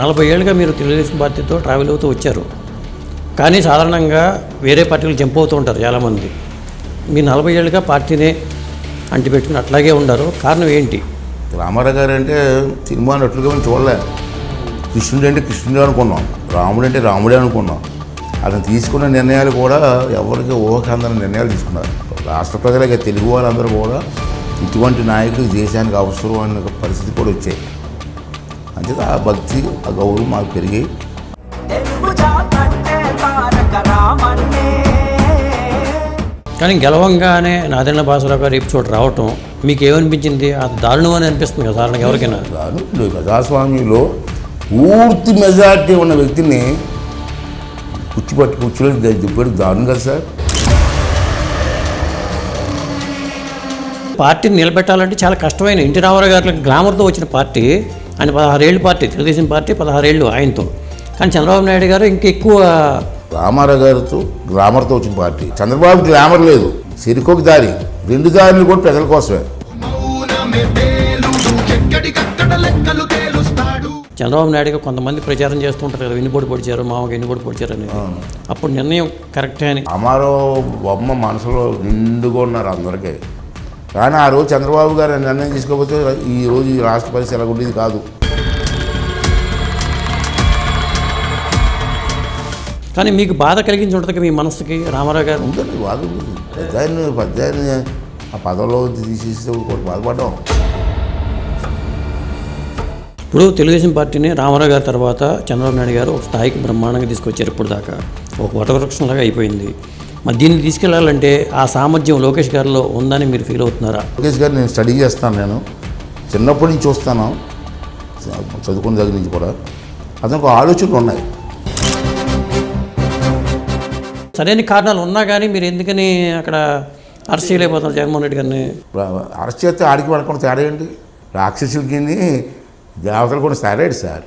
నలభై ఏళ్ళుగా మీరు తెలుగుదేశం పార్టీతో ట్రావెల్ అవుతూ వచ్చారు. కానీ సాధారణంగా వేరే పార్టీలు జంప్ అవుతూ ఉంటారు చాలామంది. మీరు నలభై ఏళ్ళుగా పార్టీనే అంటిపెట్టుకుని అట్లాగే ఉన్నారు కారణం ఏంటి? రామారావు గారు అంటే సినిమా నటులుగా మేము చూడలే. కృష్ణుడు అంటే కృష్ణుడే అనుకున్నాం. రాముడు అంటే రాముడే అనుకున్నాం. అతను తీసుకున్న నిర్ణయాలు కూడా ఎవరికి ఊహకందని నిర్ణయాలు తీసుకున్నారు. రాష్ట్ర ప్రజలకి తెలుగు వాళ్ళందరూ కూడా ఇటువంటి నాయకులు దేశానికి అవసరం అనే పరిస్థితి కూడా వచ్చాయి. అంతే ఆ భక్తి ఆ గౌరవం మాకు రామన్నే. కానీ గెలవంగానే నాదెండ్ల భాస్కరరావు గారు ఎపిసోడ్ రావటం మీకు ఏమనిపించింది అది దారుణం అని అనిపిస్తుంది కదా సాధారణంగా ఎవరికైనా. ఇప్పుడు ప్రజాస్వామ్యంలో పూర్తి మెజారిటీ ఉన్న వ్యక్తిని కూర్చిపట్టి కూర్చోలేదు దిబ్బడి దారుణం కదా సార్. పార్టీని నిలబెట్టాలంటే చాలా కష్టమైన ఎన్టీ రామారావు గారి గ్లామర్తో వచ్చిన పార్టీ ఆయన పదహారేళ్ళు పార్టీ తెలుగుదేశం పార్టీ పదహారేళ్ళు ఆయనతో. కానీ చంద్రబాబు నాయుడు గారు ఇంకా ఎక్కువ రామారావు గారితో గ్లామర్తో వచ్చిన పార్టీ. చంద్రబాబు గ్లామర్ లేదు. సిరికొక దారి. రెండు దారులు కూడా ప్రజల కోసమే. చంద్రబాబు నాయుడు గారు కొంతమంది ప్రచారం చేస్తుంటారు కదా ఎన్నిపోటు పొడిచారు మామకి ఎన్నిపోటు పొడిచారు అనేది. అప్పుడు నిర్ణయం కరెక్టే అని. రామారావు బొమ్మ మనసులో నిండుగా ఉన్నారు అందరికీ. కానీ ఆ రోజు చంద్రబాబు గారు నిర్ణయం తీసుకోకపోతే ఈ రోజు ఈ రాష్ట్ర పరిస్థితి ఎలా ఉండేది కాదు. కానీ మీకు బాధ కలిగించి ఉంటుంది మీ మనసుకి రామారావు గారు? ఉందండి బాధ ఉంది పెద్దాయన్ని పెద్దాయన్ని ఆ పదవిలో తీసేస్తే బాధపడ్డాం. ఇప్పుడు తెలుగుదేశం పార్టీని రామారావు గారి తర్వాత చంద్రబాబు నాయుడు గారు ఒక స్థాయికి బ్రహ్మాండంగా తీసుకొచ్చారు ఇప్పుడు దాకా ఒక వటవృక్షంలాగా అయిపోయింది. మరి దీన్ని తీసుకెళ్ళాలంటే ఆ సామర్థ్యం లోకేష్ గారిలో ఉందని మీరు ఫీల్ అవుతున్నారా? లోకేష్ గారు నేను స్టడీ చేస్తాను నేను. చిన్నప్పటి నుంచి చూస్తాను. చదువుకున్న దగ్గర నుంచి కూడా. అతనికి ఆలోచనలు ఉన్నాయి. సరైన కారణాలు ఉన్నా కానీ మీరు ఎందుకని అక్కడ అరెస్ట్ చేయలేకపోతున్నారు జగన్మోహన్ రెడ్డి గారిని? అరెస్ట్ చేస్తే ఆడికి పడకుండా తేడా ఏంటి? రాక్షసులకి దేవతలు కూడా తేడాడు సార్?